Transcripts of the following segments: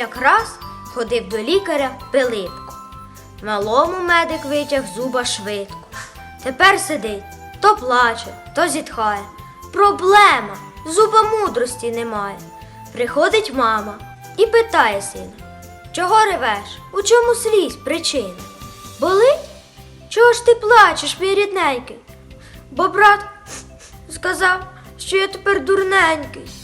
якраз ходив до лікаря Пилипко. Малому медик витяг зуба швидко. Тепер сидить, то плаче, то зітхає. Проблема, зуба мудрості немає. Приходить мама і питає сина, чого ревеш? У чому слізь причина? Болить? Чого ж ти плачеш, мій рідненький? Бо брат сказав, що я тепер дурненький.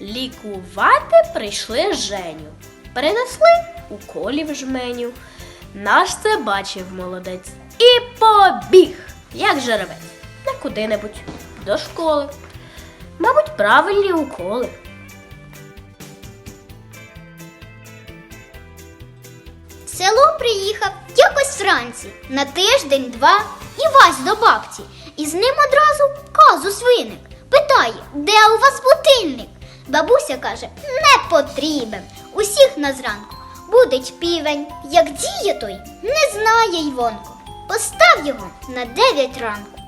Лікувати прийшли Женю. Принесли уколів жменю. Наш це бачив молодець. І побіг, як жеребець, на куди-небудь до школи. Мабуть, правильні уколи. В село приїхав якось вранці на тиждень-два Івась до бабці. І з ним одразу казус виник. Питає, де у вас будильник? Бабуся каже, не потрібен. Усіх на зранку будить півень. Як діє той, не знає Івонко. Постав його на дев'ять ранку.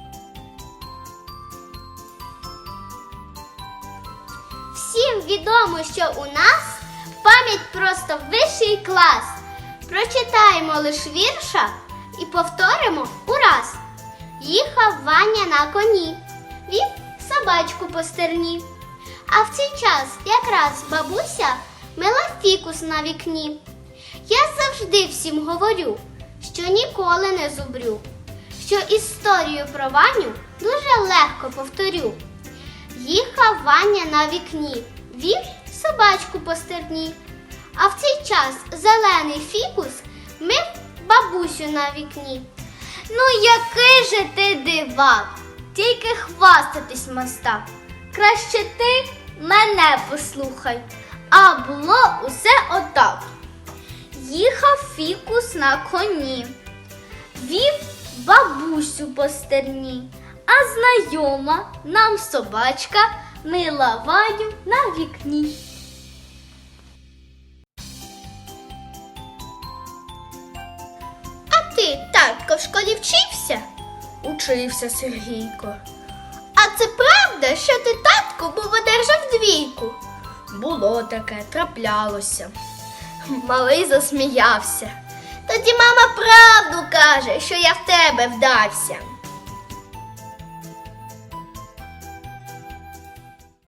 Всім відомо, що у нас пам'ять просто вищий клас. Прочитаємо лиш вірша і повторимо ураз. Їхав Ваня на коні, вів собачку по стерні. А в цей час якраз бабуся мила фікус на вікні. Я завжди всім говорю, що ніколи не зубрю, що історію про Ваню дуже легко повторю. Їхав Ваня на вікні, вів собачку по стерні. А в цей час зелений фікус мив бабусю на вікні. Ну, який же ти дивак, тільки хвастатись мастак. Краще ти мене послухай, а було усе отак. Їхав фікус на коні, вів бабусю по стерні, а знайома нам собачка мила Ваню на вікні. А ти, татко, в школі вчився? Учився Сергійко. А це правда, що ти татко був двійку? Було таке, траплялося. Малий засміявся. Тоді мама правду каже, що я в тебе вдався.